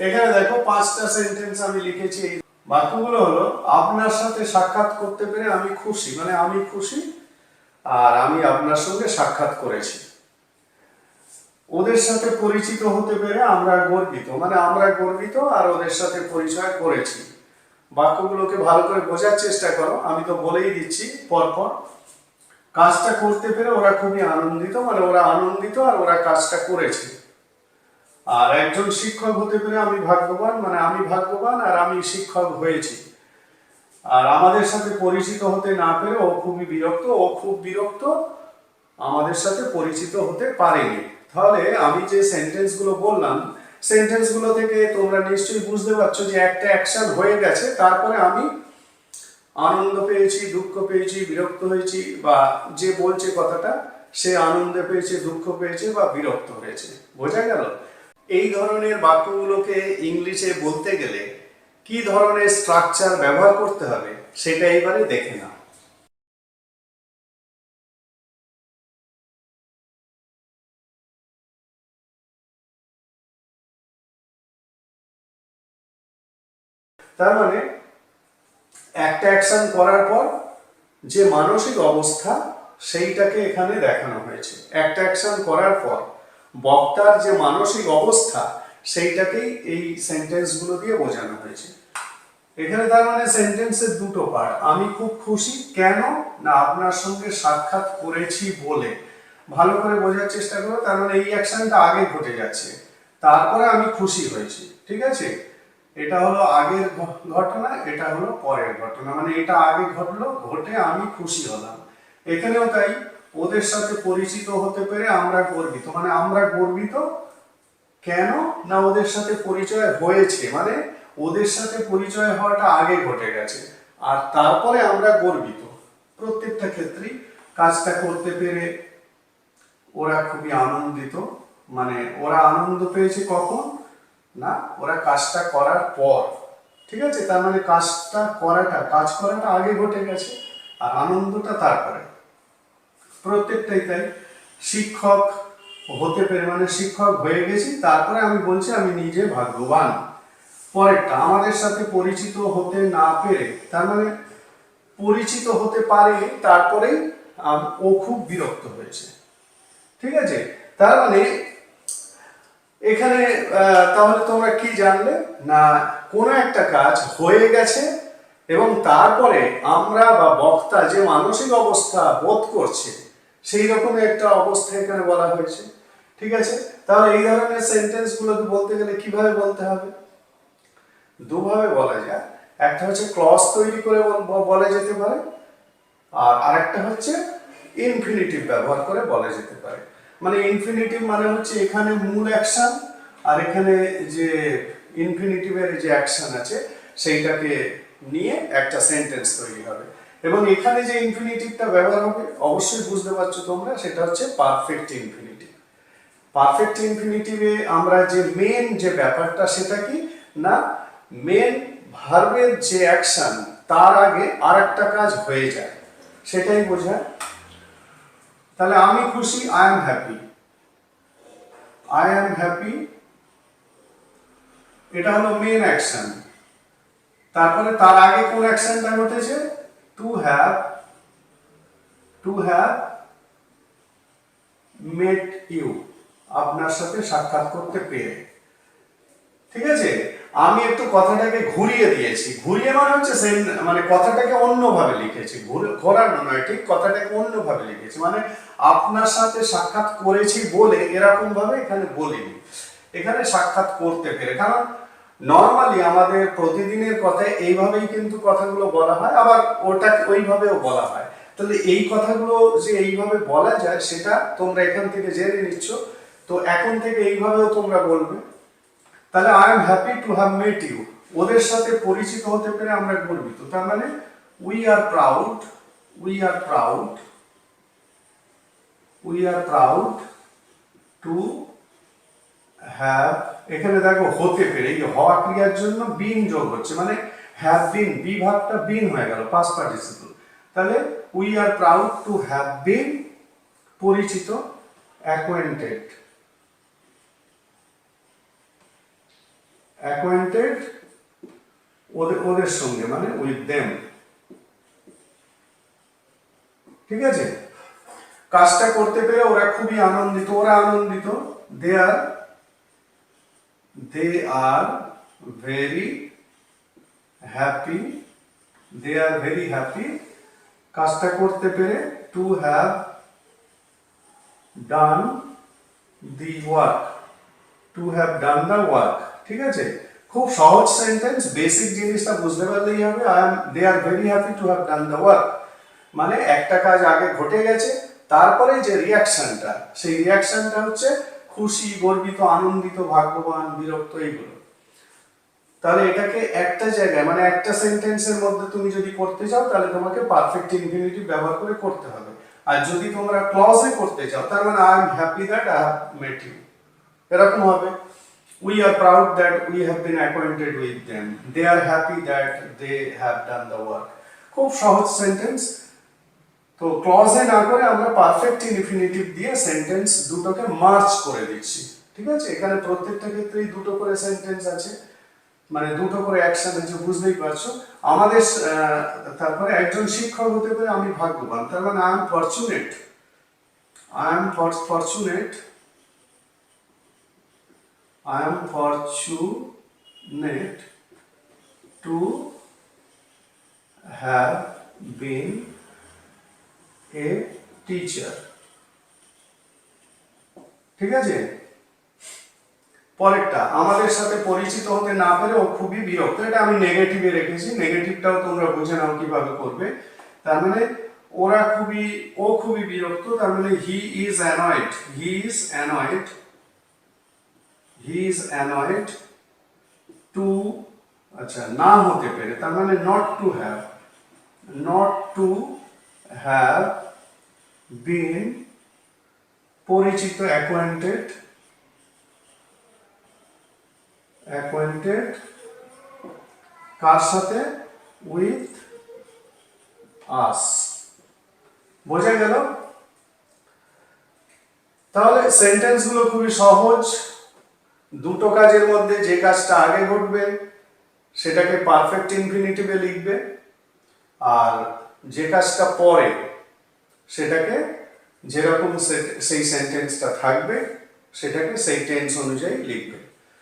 এখানে দেখো পাঁচটা সেন্টেন্স আমি লিখেছি। এই বাক্যগুলো হলো, আপনার সাথে সাক্ষাৎ করতে পেরে আমি খুশি মানে আমি খুশি আর আমি আপনার সঙ্গে সাক্ষাৎ করেছি। ওদের সাথে পরিচিত হতে পেরে আমরা গর্বিত মানে আমরা গর্বিত আর ওদের সাথে পরিচয় করেছি। বাক্যগুলোকে ভালো করে বোঝার চেষ্টা করো, আমি তো বলেই দিচ্ছি পরপর। কাজটা করতে পেরে ওরা খুবই আনন্দিত মানে ওরা আনন্দিত আর ওরা কাজটা করেছে। আর একজন শিক্ষক হতে পেরে আমি ভাগ্যবান মানে আমি ভাগ্যবান আর আমি শিক্ষক হয়েছি। আর আমাদের সাথে পরিচিত হতে না পেরে ও খুবই বিরক্ত, ও খুব বিরক্ত আমাদের সাথে পরিচিত হতে পারেনি। তাহলে আমি যে সেন্টেন্সগুলো বললাম, সেন্টেন্সগুলো থেকে তোমরা নিশ্চয়ই বুঝতে পারছ যে একটা অ্যাকশন হয়ে গেছে। তারপরে আমি আনন্দ পেয়েছি, দুঃখ পেয়েছি, বিরক্ত হয়েছি বা যে বলছে কথাটা, সে আনন্দ পেয়েছে, দুঃখ পেয়েছে বা বিরক্ত হয়েছে। বোঝা গেল? এই ধরনের বাক্যগুলোকে ইংলিশে বলতে গেলে কি ধরনের স্ট্রাকচার ব্যবহার করতে হবে, সেটা এবারে দেখে নাও। তার মানে একটা অ্যাকশন করার পর যে মানসিক অবস্থা, সেইটাকে এখানে দেখানো হয়েছে। একটা অ্যাকশন করার পর বক্তার যে মানসিক অবস্থা, সেইটাকেই এই সেন্টেন্সগুলো দিয়ে বোঝানো হয়েছে। এখানে তার মানে সেন্টেন্সের দুটো পার্ট আমি খুব খুশি, কেন? না, আপনার সঙ্গে সাক্ষাৎ করেছি বলে। ভালো করে বোঝার চেষ্টা করো, তার মানে এই অ্যাকশনটা আগে ঘটে যাচ্ছে। তারপরে আমি খুশি হয়েছি, ঠিক আছে? এটা হলো আগের ঘটনা, এটা হলো পরের ঘটনা। মানে এটা আগে ঘটলো, ঘটে আমি খুশি হলাম। এখানেও তাই। ওদের সাথে পরিচিত হতে পেরে আমরা গর্বিত। মানে আমরা গর্বিত কেন না ওদের সাথে পরিচয় হয়েছে? মানে ওদের সাথে পরিচয় হওয়াটা আগে ঘটে গেছে আর তারপরে আমরা গর্বিত। প্রত্যেকটা ক্ষেত্রেই কাজটা করতে পেরে ওরা খুবই আনন্দিত। মানে ওরা আনন্দ পেয়েছে কখন? না, ওরা কাজটা করার পর। ঠিক আছে? তার মানে কাজটা করাটা, কাজ করাটা আগে ঘটে গেছে আর আনন্দটা তারপরে। প্রত্যেকটাই তাই। শিক্ষক হতে পেরে মানে শিক্ষক হয়ে গেছি, তারপরে আমি বলছি আমি নিজে ভাগ্যবান। পরেরটা, আমাদের সাথে পরিচিত হতে না পেরে, তার মানে পরিচিত হতে পারে, তারপরেই আম- ও খুব বিরক্ত হয়েছে। ঠিক আছে? তার মানে এখানে তাহলে তোমরা কি জানলে? না, কোনো একটা কাজ হয়ে গেছে এবং তারপরে আমরা বা বক্তা যে মানসিক অবস্থা বোধ করছে সেই রকম একটা অবস্থা এখানে বলা হয়েছে। ঠিক আছে? তাহলে এই ধরনের সেন্টেন্সগুলোকে বলতে গেলে কীভাবে বলতে হবে? দুভাবে বলা যায়। একটা হচ্ছে ক্লস তৈরি করে বলা যেতে পারে, আর আরেকটা হচ্ছে ইনফিনিটিভ ব্যবহার করে বলা যেতে পারে। মানে ইনফিনিটিভ মানে হচ্ছে এখানে মূল অ্যাকশন আর এখানে যে ইনফিনিটিভের যে অ্যাকশন আছে, সেইটাকে নিয়ে একটা সেন্টেন্স তৈরি হবে। এবং এখানে যে ইনফিনিটিভটা ব্যবহার হবে, অবশ্যই বুঝতে পারছ তোমরা, সেটা হচ্ছে পারফেক্ট ইনফিনিটিভ পারফেক্ট ইনফিনিটিভে আমরা যে মেন যে ব্যাপারটা, সেটা কি? না মেন ভার্বের যে অ্যাকশন তার আগে আর একটা কাজ হয়ে যায়। সেটাই বোঝায়। তাহলে আমি খুশি I am happy I am happy এটা হলো মেন অ্যাকশন তারপরে তার আগে কোন অ্যাকশনটা ঘটেছে? To have to have met you আপনার সাথে সাক্ষাৎ করতে পেরে। ঠিক আছে? আমি একটু কথাটাকে ঘুরিয়ে দিয়েছি। ঘুরিয়ে মানে হচ্ছে সেম মানে কথাটাকে অন্যভাবে লিখেছি। ঘুরে- ঘোরানো নয়, ঠিক কথাটাকে অন্যভাবে লিখেছি। মানে আপনার সাথে সাক্ষাৎ করেছি বলে এরকম ভাবে এখানে বলিনি। এখানে সাক্ষাৎ করতে পেরে। কারণ নর্মালি আমাদের প্রতিদিনের কথায় এইভাবেই কিন্তু কথাগুলো বলা হয়, আবার ওটা ওইভাবেও বলা হয়। তাহলে এই কথাগুলো যে এইভাবে বলা যায়, সেটা তোমরা এখান থেকে জেনে নিচ্ছ। তো এখন থেকে এইভাবেও তোমরা বলবে। তাহলে I am happy to have met you ওদের সাথে পরিচিত হতে পেরে আমরা গর্বিত। তার মানে we are proud we are proud we are proud to have এখানে দেখো হতে পেরে, এই হওয়া ক্রিয়ার জন্য বিন যোগ হচ্ছে মানে হ্যাভ বিন বিভাগটা বিন হয়ে গেল পাস পার্টিসিপল তাহলে we are proud to have been পরিচিত অ্যাকোয়েন্টেড অ্যাকোয়েন্টেড ওদের ওদের সঙ্গে মানে উইথ দেম ঠিক আছে? কাজটা করতে পেরে ওরা খুবই আনন্দিত, ওরা আনন্দিত they are they are very happy they are very happy কাজটা করতে পেরে to have done the work to have done the work ঠিক আছে? খুব সহজ সেন্টেন্স বেসিক জিনিসটা বুঝতে পারলেই হবে। I am they are very happy to have done the work মানে একটা কাজ আগে ঘটে গেছে, তারপরে যে রিয়াকশনটা সেই রিয়াকশনটা হচ্ছে খুশি, গর্বিত, আনন্দিত, ভাগ্যবান, বিরক্ত এইগুলো। তাহলে এটাকে একটা জায়গায় মানে একটা সেন্টেন্সের মধ্যে তুমি যদি করতে চাও, তাহলে তোমাকে পারফেক্ট ইনফিনিটিভ ব্যবহার করে করতে হবে। আর যদি তোমরা ক্লজে করতে চাও, তার মানে I am happy that I have met you এরকম হবে। We are proud that we have been acquainted with them they are happy that they have done the work খুব সহজ সেন্টেন্স তো ক্লজে না করে আমরা পারফেক্ট ইনফিনিটিভ দিয়ে সেন্টেন্স দুটোকে মার্চ করে দিচ্ছি। ঠিক আছে? এখানে প্রত্যেকটা ক্ষেত্রেই দুটো করে সেন্টেন্স আছে। মানে দুটো করে অ্যাকশন আছে, বুঝতেই পারছ? আমাদের তারপরে একজন শিক্ষক হতে পারে, আমি ভাগ্যবান। তার মানে I am fortunate I am fortunate I am fortunate to have been a teacher ঠিক আছে? পরেরটা, আমাদের সাথে পরিচিত হতে না পেরে ও খুবই বিরক্ত। এটা আমি নেগেটিভে রেখেছি। নেগেটিভটাও তোমরা বুঝে নাও কীভাবে করবে। তার মানে ওরা খুবই, ও খুবই বিরক্ত। তার মানে he is annoyed he is annoyed he is annoyed to আচ্ছা না হতে পেরে। তার মানে not to have not to have been পরিচিত অ্যাকোয়েন্টেড অ্যাকোয়েন্টেড কার সাথে? উইথ আস বোঝা গেল? তাহলে সেন্টেন্সগুলো খুবই সহজ। দুটো কাজের মধ্যে যে কাজটা আগে ঘটবে, সেটাকে পারফেক্ট ইনফিনিটিভে লিখবে। আর যে কাজটা পরে সেটাকে যেরকম সেই সেন্টেন্সটা থাকবে সেটাকে সেই টেন্স অনুযায়ী লিখবে।